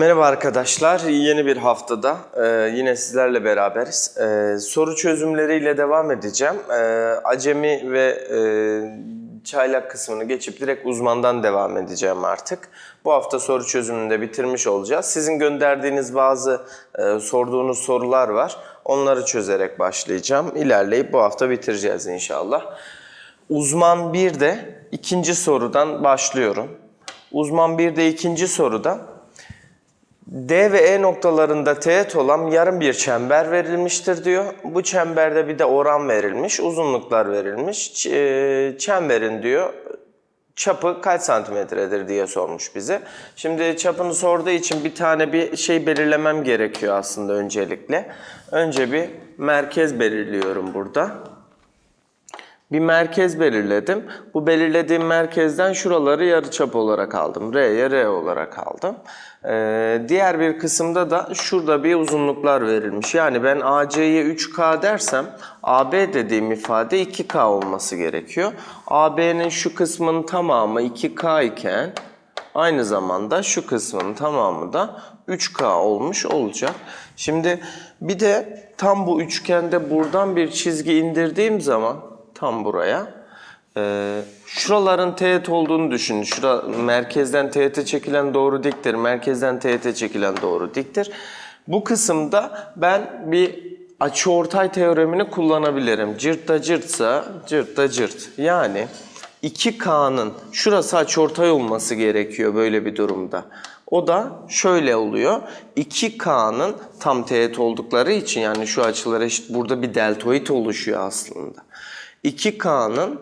Merhaba arkadaşlar, yeni bir haftada e, yine sizlerle beraberiz. E, soru çözümleriyle devam edeceğim. E, acemi ve çaylak kısmını geçip direkt uzmandan devam edeceğim artık. Bu hafta soru çözümünü de bitirmiş olacağız. Sizin gönderdiğiniz bazı sorduğunuz sorular var. Onları çözerek başlayacağım. İlerleyip bu hafta bitireceğiz inşallah. Uzman 1'de ikinci sorudan başlıyorum. Uzman 1'de ikinci soruda D ve E noktalarında teğet olan yarım bir çember verilmiştir diyor. Bu çemberde bir de oran verilmiş, uzunluklar verilmiş. E, Çemberin diyor çapı kaç santimetredir diye sormuş bize. Şimdi çapını sorduğu için bir tane bir şey belirlemem gerekiyor aslında öncelikle. Önce bir merkez belirliyorum burada bir merkez belirledim. Bu belirlediğim merkezden şuraları yarıçap olarak aldım. R'ye R olarak aldım. Ee, diğer bir kısımda da şurada bir uzunluklar verilmiş. Yani ben AC'ye 3K dersem AB dediğim ifade 2K olması gerekiyor. AB'nin şu kısmının tamamı 2K iken aynı zamanda şu kısmın tamamı da 3K olmuş olacak. Şimdi bir de tam bu üçgende buradan bir çizgi indirdiğim zaman tam buraya. Ee, şuraların teğet olduğunu düşünün. Şura merkezden teğete çekilen doğru diktir. Merkezden teğete çekilen doğru diktir. Bu kısımda ben bir açıortay teoremini kullanabilirim. Cırt da cırtsa cırt da cırt. Yani 2K'nın şurası açıortay olması gerekiyor böyle bir durumda. O da şöyle oluyor. 2K'nın tam teğet oldukları için yani şu açılar eşit burada bir deltoid oluşuyor aslında. 2K'nın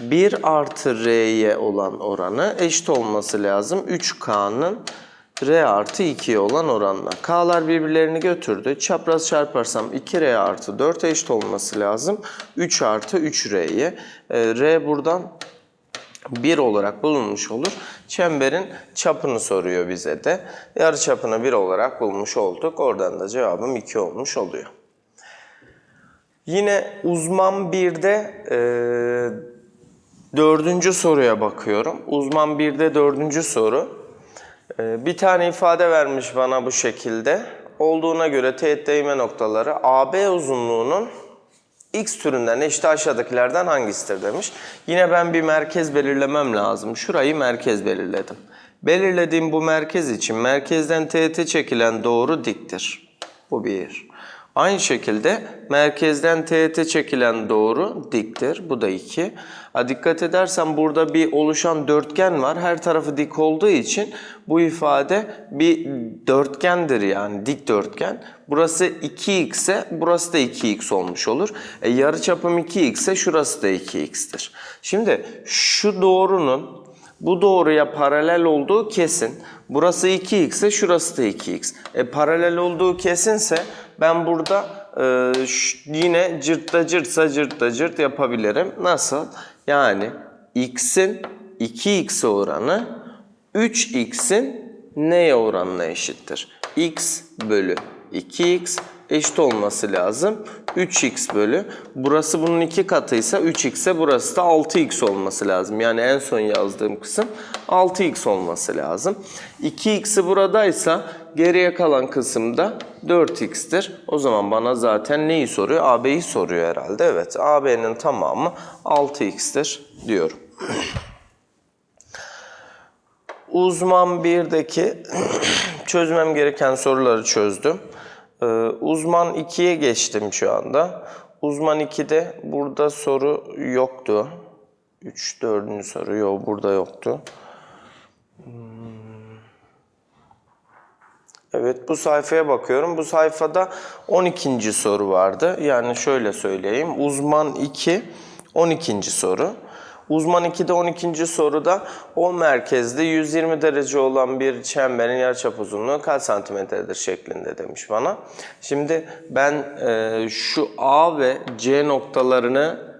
1 artı R'ye olan oranı eşit olması lazım. 3K'nın R artı 2'ye olan oranla. K'lar birbirlerini götürdü. Çapraz çarparsam 2R artı 4 eşit olması lazım. 3 artı 3R'ye. Ee, R buradan 1 olarak bulunmuş olur. Çemberin çapını soruyor bize de. Yarı çapını 1 olarak bulmuş olduk. Oradan da cevabım 2 olmuş oluyor. Yine uzman 1'de e, dördüncü soruya bakıyorum. Uzman 1'de dördüncü soru. E, bir tane ifade vermiş bana bu şekilde. Olduğuna göre teğet değme noktaları AB uzunluğunun X türünden eşit aşağıdakilerden hangisidir demiş. Yine ben bir merkez belirlemem lazım. Şurayı merkez belirledim. Belirlediğim bu merkez için merkezden teğete çekilen doğru diktir. Bu bir. Aynı şekilde merkezden teğete çekilen doğru diktir. Bu da 2. Ha, dikkat edersen burada bir oluşan dörtgen var. Her tarafı dik olduğu için bu ifade bir dörtgendir yani dik dörtgen. Burası 2x ise burası da 2x olmuş olur. E, yarıçapım 2x ise şurası da 2x'tir. Şimdi şu doğrunun bu doğruya paralel olduğu kesin. Burası 2x ise şurası da 2x. E, paralel olduğu kesinse ben burada e, yine cırtta cırtsa cırtta cırt yapabilirim. Nasıl? Yani x'in 2x'e oranı 3x'in neye oranına eşittir? x bölü 2x eşit olması lazım. 3x bölü. Burası bunun iki katıysa 3x ise burası da 6x olması lazım. Yani en son yazdığım kısım 6x olması lazım. 2x'i buradaysa geriye kalan kısımda 4x'tir. O zaman bana zaten neyi soruyor? AB'yi soruyor herhalde. Evet AB'nin tamamı 6x'tir diyorum. Uzman 1'deki çözmem gereken soruları çözdüm. Ee, uzman 2'ye geçtim şu anda. Uzman 2'de burada soru yoktu. 3, 4. soru yok burada yoktu. Hmm. Evet bu sayfaya bakıyorum. Bu sayfada 12. soru vardı. Yani şöyle söyleyeyim. Uzman 2 12. soru. Uzman 2'de 12. soruda o merkezde 120 derece olan bir çemberin yarıçap uzunluğu kaç santimetredir şeklinde demiş bana. Şimdi ben e, şu A ve C noktalarını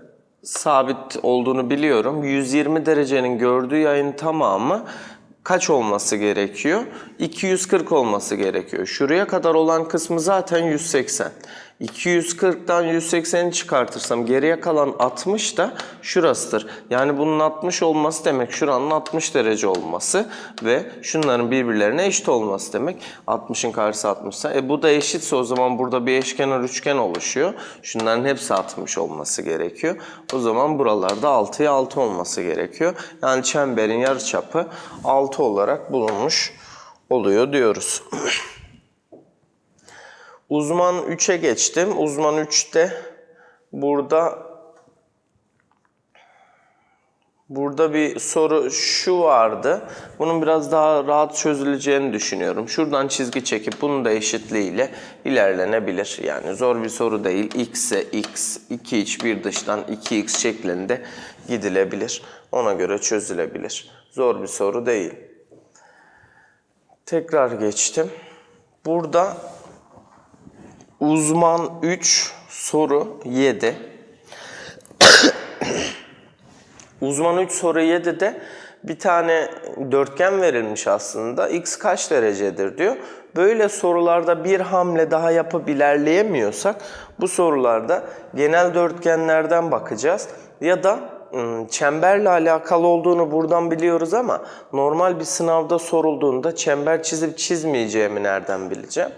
sabit olduğunu biliyorum. 120 derecenin gördüğü yayın tamamı kaç olması gerekiyor? 240 olması gerekiyor. Şuraya kadar olan kısmı zaten 180. 240'dan 180'i çıkartırsam geriye kalan 60 da şurasıdır. Yani bunun 60 olması demek şuranın 60 derece olması ve şunların birbirlerine eşit olması demek. 60'ın karşısı 60 ise bu da eşitse o zaman burada bir eşkenar üçgen oluşuyor. Şunların hepsi 60 olması gerekiyor. O zaman buralarda 6'ya 6 olması gerekiyor. Yani çemberin yarıçapı 6 olarak bulunmuş oluyor diyoruz. Uzman 3'e geçtim. Uzman 3'te burada burada bir soru şu vardı. Bunun biraz daha rahat çözüleceğini düşünüyorum. Şuradan çizgi çekip bunun da eşitliğiyle ilerlenebilir. Yani zor bir soru değil. X'e X, 2 iç bir dıştan 2X şeklinde gidilebilir. Ona göre çözülebilir. Zor bir soru değil. Tekrar geçtim. Burada uzman 3 soru 7. uzman 3 soru 7'de bir tane dörtgen verilmiş aslında. X kaç derecedir diyor. Böyle sorularda bir hamle daha yapıp ilerleyemiyorsak bu sorularda genel dörtgenlerden bakacağız. Ya da ım, çemberle alakalı olduğunu buradan biliyoruz ama normal bir sınavda sorulduğunda çember çizip çizmeyeceğimi nereden bileceğim?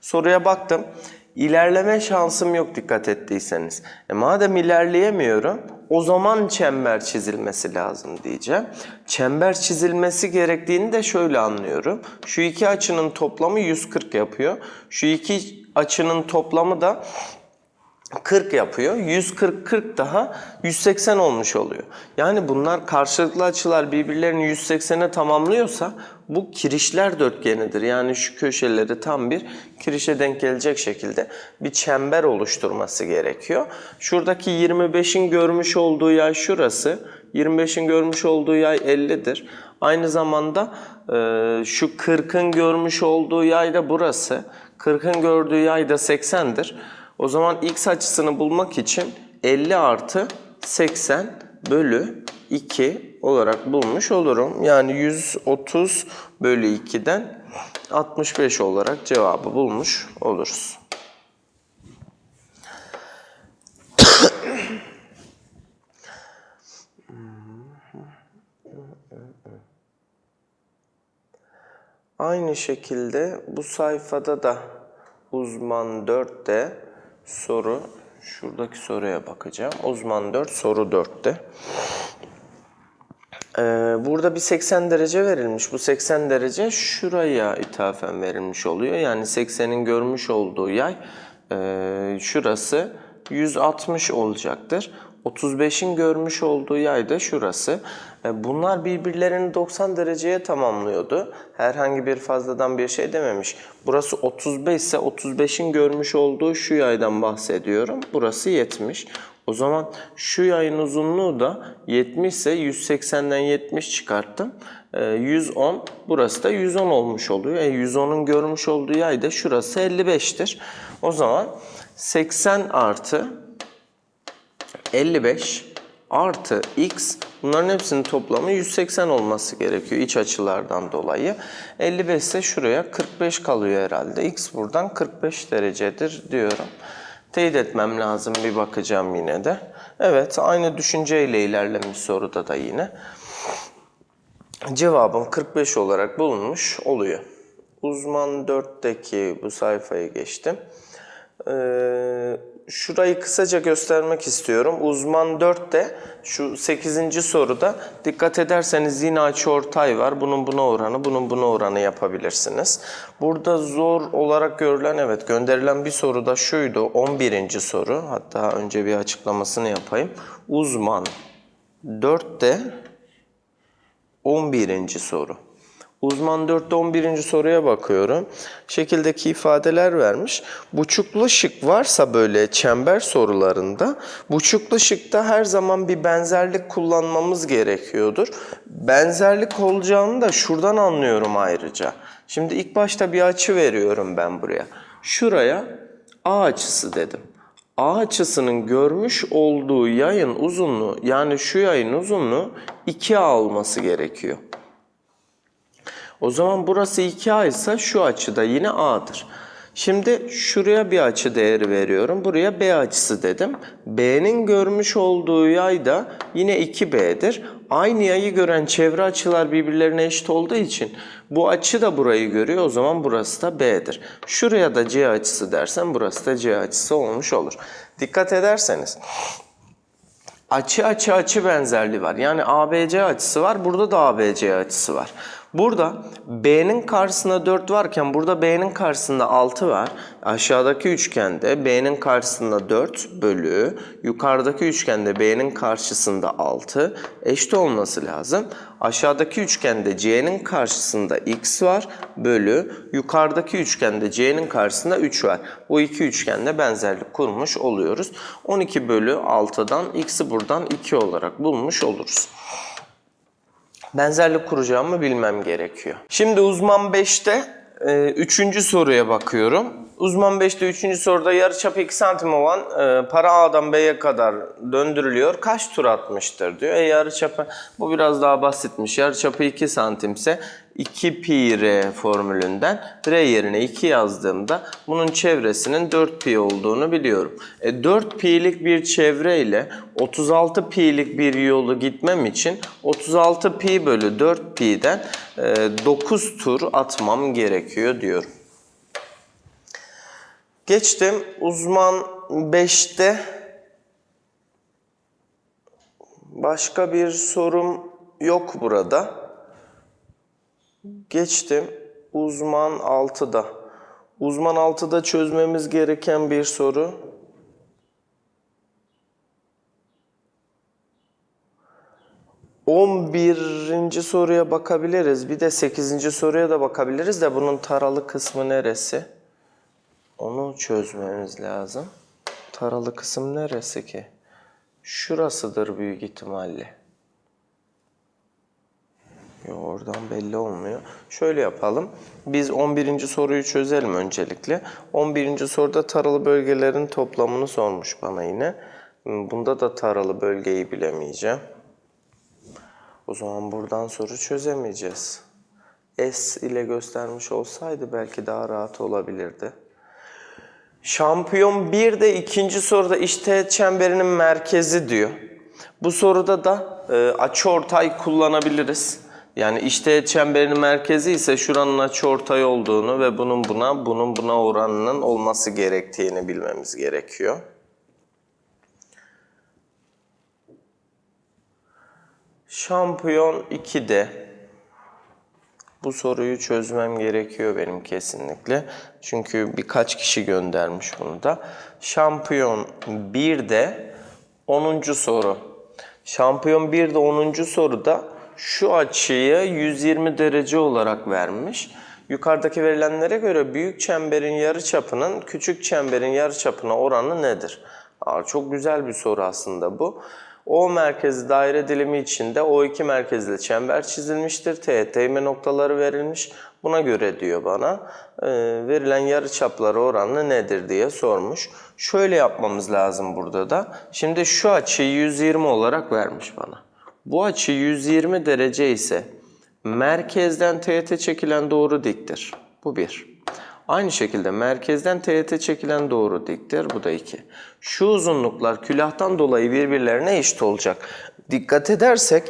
Soruya baktım. İlerleme şansım yok dikkat ettiyseniz. E madem ilerleyemiyorum o zaman çember çizilmesi lazım diyeceğim. Çember çizilmesi gerektiğini de şöyle anlıyorum. Şu iki açının toplamı 140 yapıyor. Şu iki açının toplamı da 40 yapıyor. 140 40 daha 180 olmuş oluyor. Yani bunlar karşılıklı açılar birbirlerini 180'e tamamlıyorsa bu kirişler dörtgenidir. Yani şu köşeleri tam bir kirişe denk gelecek şekilde bir çember oluşturması gerekiyor. Şuradaki 25'in görmüş olduğu yay şurası. 25'in görmüş olduğu yay 50'dir. Aynı zamanda e, şu 40'ın görmüş olduğu yay da burası. 40'ın gördüğü yay da 80'dir. O zaman x açısını bulmak için 50 artı 80 bölü 2 olarak bulmuş olurum. Yani 130 bölü 2'den 65 olarak cevabı bulmuş oluruz. Aynı şekilde bu sayfada da uzman 4'te soru şuradaki soruya bakacağım. Uzman 4 soru 4'te. Ee, burada bir 80 derece verilmiş. Bu 80 derece şuraya ithafen verilmiş oluyor. Yani 80'in görmüş olduğu yay e, şurası 160 olacaktır. 35'in görmüş olduğu yay da şurası. E, Bunlar birbirlerini 90 dereceye tamamlıyordu. Herhangi bir fazladan bir şey dememiş. Burası 35 ise 35'in görmüş olduğu şu yaydan bahsediyorum. Burası 70. O zaman şu yayın uzunluğu da 70 ise 180'den 70 çıkarttım. E, 110. Burası da 110 olmuş oluyor. E, 110'un görmüş olduğu yay da şurası 55'tir. O zaman 80 artı 55 artı x bunların hepsinin toplamı 180 olması gerekiyor iç açılardan dolayı. 55 ise şuraya 45 kalıyor herhalde. x buradan 45 derecedir diyorum. Teyit etmem lazım bir bakacağım yine de. Evet aynı düşünceyle ilerlemiş soruda da yine. Cevabım 45 olarak bulunmuş oluyor. Uzman 4'teki bu sayfayı geçtim. Ee, şurayı kısaca göstermek istiyorum. Uzman 4'te şu 8. soruda dikkat ederseniz yine açıortay var. Bunun buna oranı, bunun buna oranı yapabilirsiniz. Burada zor olarak görülen evet gönderilen bir soru da şuydu. 11. soru. Hatta önce bir açıklamasını yapayım. Uzman 4'te 11. soru. Uzman 4'te 11. soruya bakıyorum. Şekildeki ifadeler vermiş. Buçuklu şık varsa böyle çember sorularında buçuklu şıkta her zaman bir benzerlik kullanmamız gerekiyordur. Benzerlik olacağını da şuradan anlıyorum ayrıca. Şimdi ilk başta bir açı veriyorum ben buraya. Şuraya A açısı dedim. A açısının görmüş olduğu yayın uzunluğu yani şu yayın uzunluğu 2A olması gerekiyor. O zaman burası 2A ise şu açıda yine A'dır. Şimdi şuraya bir açı değeri veriyorum. Buraya B açısı dedim. B'nin görmüş olduğu yay da yine 2B'dir. Aynı yayı gören çevre açılar birbirlerine eşit olduğu için bu açı da burayı görüyor. O zaman burası da B'dir. Şuraya da C açısı dersen burası da C açısı olmuş olur. Dikkat ederseniz açı açı açı benzerliği var. Yani ABC açısı var. Burada da ABC açısı var. Burada B'nin karşısında 4 varken burada B'nin karşısında 6 var. Aşağıdaki üçgende B'nin karşısında 4 bölü yukarıdaki üçgende B'nin karşısında 6 eşit olması lazım. Aşağıdaki üçgende C'nin karşısında X var bölü yukarıdaki üçgende C'nin karşısında 3 var. Bu iki üçgende benzerlik kurmuş oluyoruz. 12 bölü 6'dan X'i buradan 2 olarak bulmuş oluruz benzerlik kuracağımı bilmem gerekiyor. Şimdi uzman 5'te 3. soruya bakıyorum. Uzman 5'te 3. soruda yarıçapı 2 santim olan e, para A'dan B'ye kadar döndürülüyor. Kaç tur atmıştır diyor. E yarıçapı bu biraz daha basitmiş. Yarıçapı 2 santimse 2 pi r formülünden r yerine 2 yazdığımda bunun çevresinin 4 pi olduğunu biliyorum. E 4 pi'lik bir çevre ile 36 pi'lik bir yolu gitmem için 36 pi bölü 4 pi'den e, 9 tur atmam gerekiyor diyorum. Geçtim uzman 5'te başka bir sorum yok burada. Geçtim uzman 6'da. Uzman 6'da çözmemiz gereken bir soru. On birinci soruya bakabiliriz. Bir de 8. soruya da bakabiliriz de bunun taralı kısmı neresi? Onu çözmemiz lazım. Taralı kısım neresi ki? Şurasıdır büyük ihtimalle. Yo, oradan belli olmuyor. Şöyle yapalım. Biz 11. soruyu çözelim öncelikle. 11. soruda taralı bölgelerin toplamını sormuş bana yine. Bunda da taralı bölgeyi bilemeyeceğim. O zaman buradan soru çözemeyeceğiz. S ile göstermiş olsaydı belki daha rahat olabilirdi. Şampiyon 1 de ikinci soruda işte çemberinin merkezi diyor. Bu soruda da e, açıortay kullanabiliriz. Yani işte çemberinin merkezi ise şuranın açıortay olduğunu ve bunun buna, bunun buna oranının olması gerektiğini bilmemiz gerekiyor. Şampiyon 2'de bu soruyu çözmem gerekiyor benim kesinlikle. Çünkü birkaç kişi göndermiş bunu da. Şampiyon 1'de 10. soru. Şampiyon 1'de 10. soruda şu açıyı 120 derece olarak vermiş. Yukarıdaki verilenlere göre büyük çemberin yarıçapının küçük çemberin yarıçapına oranı nedir? Aa, çok güzel bir soru aslında bu. O merkezi daire dilimi içinde O2 merkezli çember çizilmiştir. Teğet değme noktaları verilmiş. Buna göre diyor bana e, verilen yarıçapları oranı nedir diye sormuş. Şöyle yapmamız lazım burada da. Şimdi şu açıyı 120 olarak vermiş bana. Bu açı 120 derece ise merkezden teğete çekilen doğru diktir. Bu bir. Aynı şekilde merkezden teğete çekilen doğru diktir. Bu da 2. Şu uzunluklar külahtan dolayı birbirlerine eşit olacak. Dikkat edersek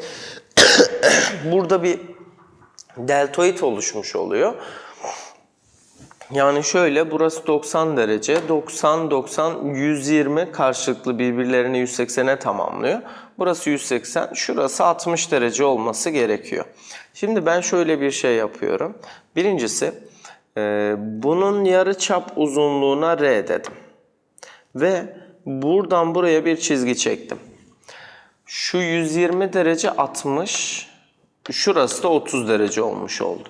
burada bir deltoid oluşmuş oluyor. Yani şöyle burası 90 derece. 90, 90, 120 karşılıklı birbirlerini 180'e tamamlıyor. Burası 180, şurası 60 derece olması gerekiyor. Şimdi ben şöyle bir şey yapıyorum. Birincisi ee, bunun yarı çap uzunluğuna R dedim. Ve buradan buraya bir çizgi çektim. Şu 120 derece 60, şurası da 30 derece olmuş oldu.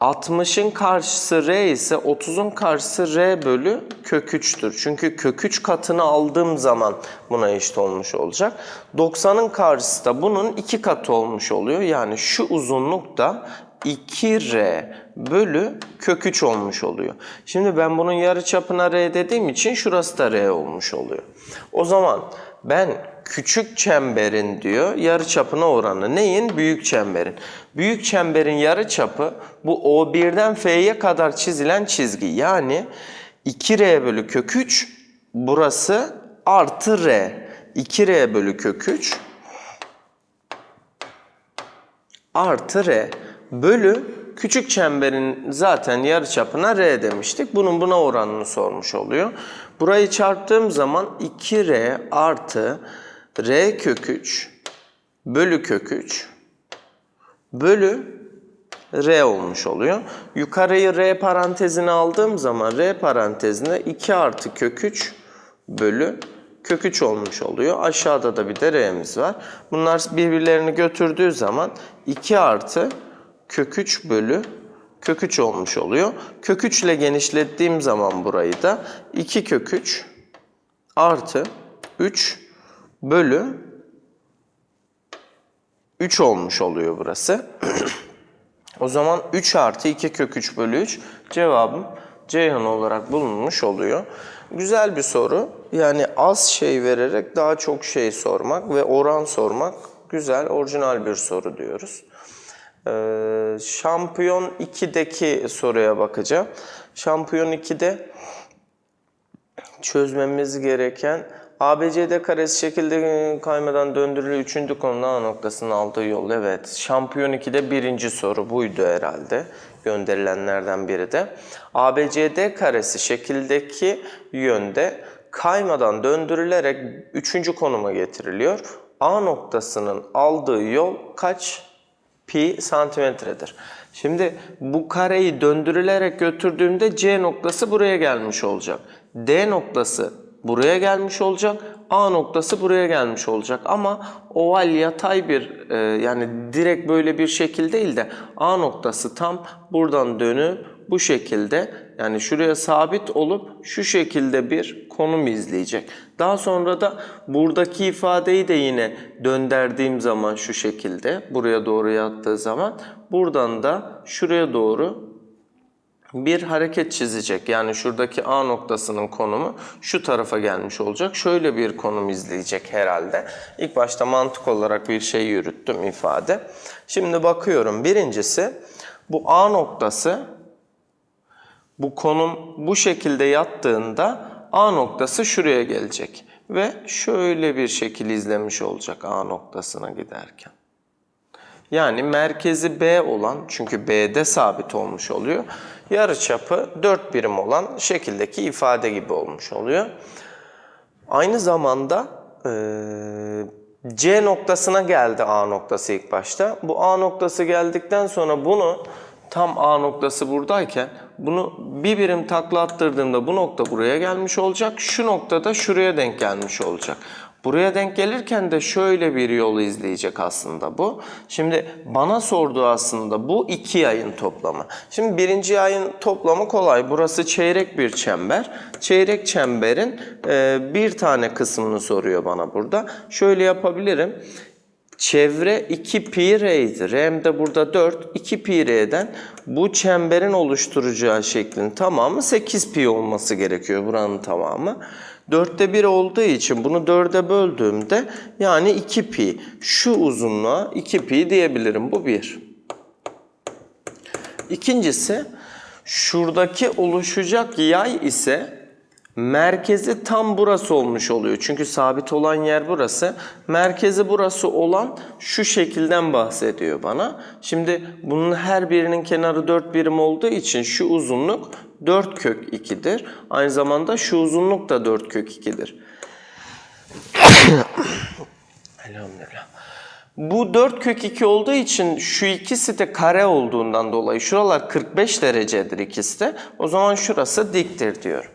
60'ın karşısı R ise 30'un karşısı R bölü kök 3'tür. Çünkü kök 3 katını aldığım zaman buna eşit olmuş olacak. 90'ın karşısı da bunun 2 katı olmuş oluyor. Yani şu uzunluk da 2R bölü kök 3 olmuş oluyor. Şimdi ben bunun yarı çapına R dediğim için şurası da R olmuş oluyor. O zaman ben küçük çemberin diyor yarı çapına oranı. Neyin? Büyük çemberin. Büyük çemberin yarı çapı bu O1'den F'ye kadar çizilen çizgi. Yani 2R bölü kök 3 burası artı R. 2R bölü kök 3 artı R bölü küçük çemberin zaten yarıçapına R demiştik. Bunun buna oranını sormuş oluyor. Burayı çarptığım zaman 2R artı R kök 3 bölü kök 3 bölü R olmuş oluyor. Yukarıyı R parantezine aldığım zaman R parantezine 2 artı kök 3 bölü kök 3 olmuş oluyor. Aşağıda da bir de R'miz var. Bunlar birbirlerini götürdüğü zaman 2 artı kök 3 bölü kök 3 olmuş oluyor. Kök 3 ile genişlettiğim zaman burayı da 2 kök 3 artı 3 bölü 3 olmuş oluyor burası. O zaman 3 artı 2 kök 3 bölü 3 cevabım Ceyhan olarak bulunmuş oluyor. Güzel bir soru. Yani az şey vererek daha çok şey sormak ve oran sormak güzel, orijinal bir soru diyoruz. Ee, şampiyon 2'deki soruya bakacağım. Şampiyon 2'de çözmemiz gereken ABCD karesi şekilde kaymadan döndürülü üçüncü konuda A noktasının aldığı yol. Evet. Şampiyon 2'de birinci soru buydu herhalde. Gönderilenlerden biri de. ABCD karesi şekildeki yönde kaymadan döndürülerek üçüncü konuma getiriliyor. A noktasının aldığı yol kaç pi santimetredir. Şimdi bu kareyi döndürülerek götürdüğümde C noktası buraya gelmiş olacak. D noktası buraya gelmiş olacak. A noktası buraya gelmiş olacak. Ama oval yatay bir e, yani direkt böyle bir şekil değil de A noktası tam buradan dönüp bu şekilde yani şuraya sabit olup şu şekilde bir konum izleyecek. Daha sonra da buradaki ifadeyi de yine döndürdüğüm zaman şu şekilde buraya doğru yattığı zaman buradan da şuraya doğru bir hareket çizecek. Yani şuradaki A noktasının konumu şu tarafa gelmiş olacak. Şöyle bir konum izleyecek herhalde. İlk başta mantık olarak bir şey yürüttüm ifade. Şimdi bakıyorum. Birincisi bu A noktası bu konum bu şekilde yattığında A noktası şuraya gelecek. Ve şöyle bir şekil izlemiş olacak A noktasına giderken. Yani merkezi B olan çünkü B'de sabit olmuş oluyor. Yarıçapı 4 birim olan şekildeki ifade gibi olmuş oluyor. Aynı zamanda eee, C noktasına geldi A noktası ilk başta. Bu A noktası geldikten sonra bunu tam A noktası buradayken bunu bir birim takla attırdığımda bu nokta buraya gelmiş olacak. Şu noktada şuraya denk gelmiş olacak. Buraya denk gelirken de şöyle bir yolu izleyecek aslında bu. Şimdi bana sorduğu aslında bu iki yayın toplamı. Şimdi birinci yayın toplamı kolay. Burası çeyrek bir çember. Çeyrek çemberin bir tane kısmını soruyor bana burada. Şöyle yapabilirim. Çevre 2 pi r'ydi. R'm de burada 4. 2 pi r'den bu çemberin oluşturacağı şeklin tamamı 8 pi olması gerekiyor buranın tamamı. 4'te 1 olduğu için bunu 4'e böldüğümde yani 2 pi. Şu uzunluğa 2 pi diyebilirim. Bu 1. İkincisi şuradaki oluşacak yay ise merkezi tam burası olmuş oluyor. Çünkü sabit olan yer burası. Merkezi burası olan şu şekilden bahsediyor bana. Şimdi bunun her birinin kenarı 4 birim olduğu için şu uzunluk 4 kök 2'dir. Aynı zamanda şu uzunluk da 4 kök 2'dir. Elhamdülillah. Bu 4 kök 2 olduğu için şu ikisi de kare olduğundan dolayı şuralar 45 derecedir ikisi de. O zaman şurası diktir diyor.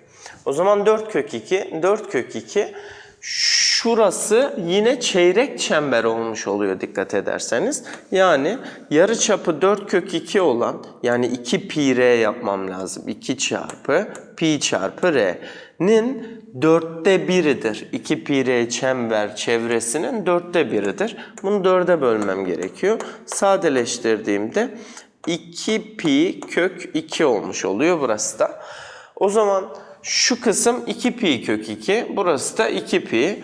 O zaman 4 kök 2, 4 kök 2 şurası yine çeyrek çember olmuş oluyor dikkat ederseniz. Yani yarı çapı 4 kök 2 olan yani 2 pi r yapmam lazım. 2 çarpı pi çarpı r'nin dörtte biridir. 2 pi r çember çevresinin dörtte biridir. Bunu dörde bölmem gerekiyor. Sadeleştirdiğimde 2 pi kök 2 olmuş oluyor burası da. O zaman şu kısım 2 pi kök 2, burası da 2 pi.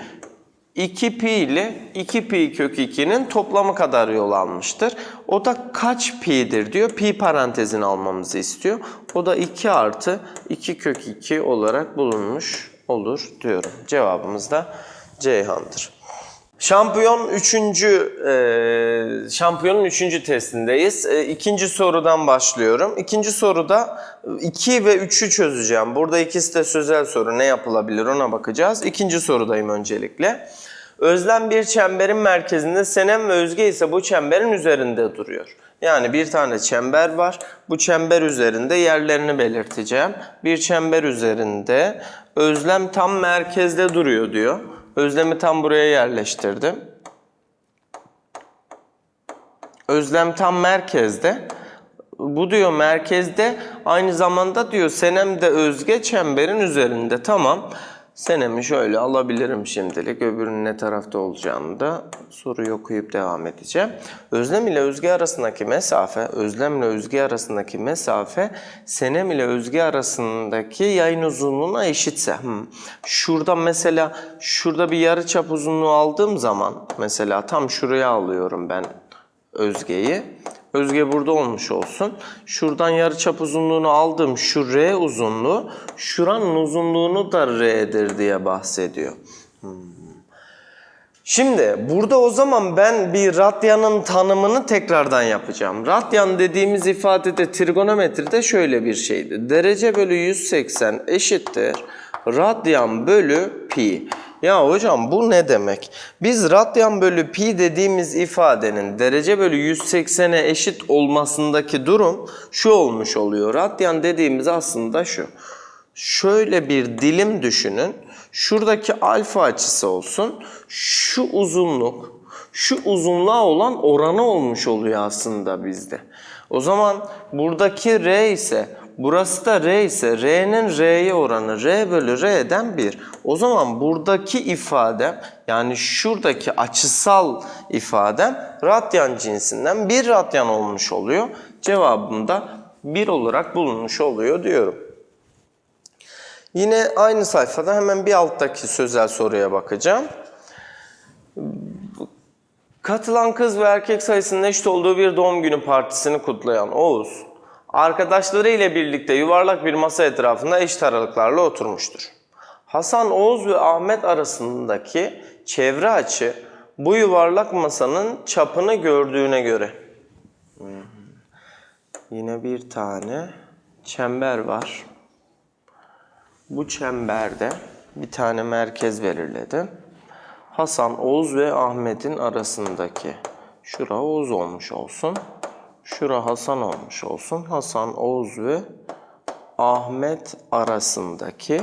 2 pi ile 2 pi kök 2'nin toplamı kadar yol almıştır. O da kaç pi'dir diyor. Pi parantezini almamızı istiyor. O da 2 artı 2 kök 2 olarak bulunmuş olur diyorum. Cevabımız da Ceyhan'dır. Şampiyon 3. E, şampiyonun 3. testindeyiz. E, ikinci sorudan başlıyorum. İkinci soruda 2 ve 3'ü çözeceğim. Burada ikisi de sözel soru. Ne yapılabilir ona bakacağız. İkinci sorudayım öncelikle. Özlem bir çemberin merkezinde, Senem ve Özge ise bu çemberin üzerinde duruyor. Yani bir tane çember var. Bu çember üzerinde yerlerini belirteceğim. Bir çember üzerinde Özlem tam merkezde duruyor diyor. Özlem'i tam buraya yerleştirdim. Özlem tam merkezde. Bu diyor merkezde aynı zamanda diyor Senem de Özge çemberin üzerinde. Tamam. Senem'i şöyle alabilirim şimdilik. Öbürünün ne tarafta olacağını da soruyu okuyup devam edeceğim. Özlem ile Özge arasındaki mesafe, Özlem ile Özge arasındaki mesafe Senem ile Özge arasındaki yayın uzunluğuna eşitse. Hmm. Şurada mesela şurada bir yarı çap uzunluğu aldığım zaman mesela tam şuraya alıyorum ben Özge'yi. Özge burada olmuş olsun. Şuradan yarıçap uzunluğunu aldım. Şu R uzunluğu, şuranın uzunluğunu da R'dir diye bahsediyor. Hmm. Şimdi burada o zaman ben bir radyanın tanımını tekrardan yapacağım. Radyan dediğimiz ifadede trigonometride şöyle bir şeydi. Derece bölü 180 eşittir. Radyan bölü pi. Ya hocam bu ne demek? Biz radyan bölü pi dediğimiz ifadenin derece bölü 180'e eşit olmasındaki durum şu olmuş oluyor. Radyan dediğimiz aslında şu. Şöyle bir dilim düşünün. Şuradaki alfa açısı olsun. Şu uzunluk, şu uzunluğa olan oranı olmuş oluyor aslında bizde. O zaman buradaki r ise Burası da R ise R'nin R'ye oranı R bölü R'den 1. O zaman buradaki ifadem yani şuradaki açısal ifadem radyan cinsinden 1 radyan olmuş oluyor. Cevabım da 1 olarak bulunmuş oluyor diyorum. Yine aynı sayfada hemen bir alttaki sözel soruya bakacağım. Katılan kız ve erkek sayısının eşit olduğu bir doğum günü partisini kutlayan Oğuz, arkadaşları ile birlikte yuvarlak bir masa etrafında eşit aralıklarla oturmuştur. Hasan, Oğuz ve Ahmet arasındaki çevre açı bu yuvarlak masanın çapını gördüğüne göre. Hmm. Yine bir tane çember var. Bu çemberde bir tane merkez belirledim. Hasan, Oğuz ve Ahmet'in arasındaki şura Oğuz olmuş olsun. Şura Hasan olmuş olsun. Hasan, Oğuz ve Ahmet arasındaki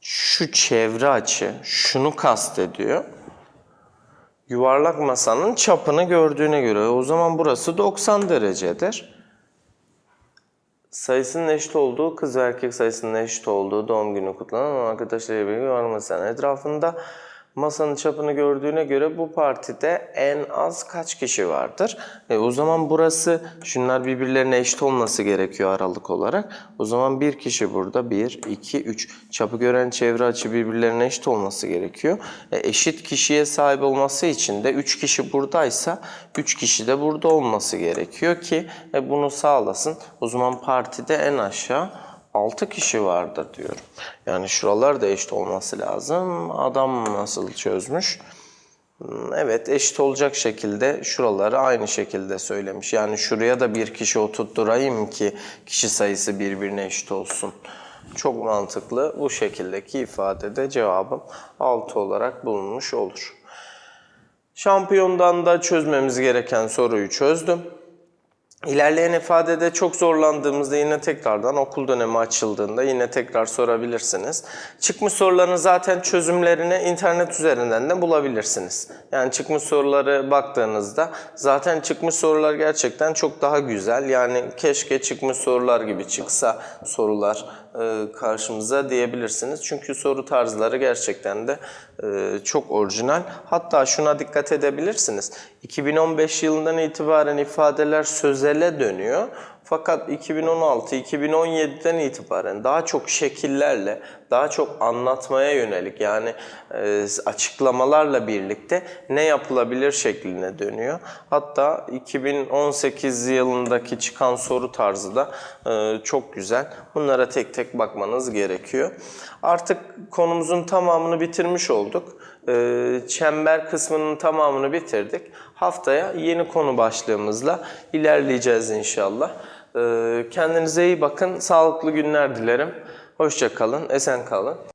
şu çevre açı şunu kastediyor. Yuvarlak masanın çapını gördüğüne göre o zaman burası 90 derecedir. Sayısının eşit olduğu, kız ve erkek sayısının eşit olduğu doğum günü kutlanan arkadaşlarıyla birlikte yuvarlak masanın etrafında masanın çapını gördüğüne göre bu partide en az kaç kişi vardır? E, o zaman burası, şunlar birbirlerine eşit olması gerekiyor aralık olarak. O zaman bir kişi burada, bir, iki, üç. Çapı gören çevre açı birbirlerine eşit olması gerekiyor. E, eşit kişiye sahip olması için de üç kişi buradaysa, üç kişi de burada olması gerekiyor ki e, bunu sağlasın. O zaman partide en aşağı 6 kişi vardır diyorum. Yani şuralar da eşit olması lazım. Adam nasıl çözmüş? Hmm, Evet eşit olacak şekilde şuraları aynı şekilde söylemiş. Yani şuraya da bir kişi oturtturayım ki kişi sayısı birbirine eşit olsun. Çok mantıklı. Bu şekildeki ifadede cevabım 6 olarak bulunmuş olur. Şampiyondan da çözmemiz gereken soruyu çözdüm. İlerleyen ifadede çok zorlandığımızda yine tekrardan okul dönemi açıldığında yine tekrar sorabilirsiniz. Çıkmış soruların zaten çözümlerini internet üzerinden de bulabilirsiniz. Yani çıkmış soruları baktığınızda zaten çıkmış sorular gerçekten çok daha güzel. Yani keşke çıkmış sorular gibi çıksa sorular karşımıza diyebilirsiniz. Çünkü soru tarzları gerçekten de e, çok orijinal. Hatta şuna dikkat edebilirsiniz. 2015 yılından itibaren ifadeler sözele dönüyor. Fakat 2016-2017'den itibaren daha çok şekillerle, daha çok anlatmaya yönelik yani e, açıklamalarla birlikte ne yapılabilir şekline dönüyor. Hatta 2018 yılındaki çıkan soru tarzı da e, çok güzel. Bunlara tek tek bakmanız gerekiyor. Artık konumuzun tamamını bitirmiş olduk. E, çember kısmının tamamını bitirdik. Haftaya yeni konu başlığımızla ilerleyeceğiz inşallah. E, kendinize iyi bakın. Sağlıklı günler dilerim. Hoşça kalın. Esen kalın.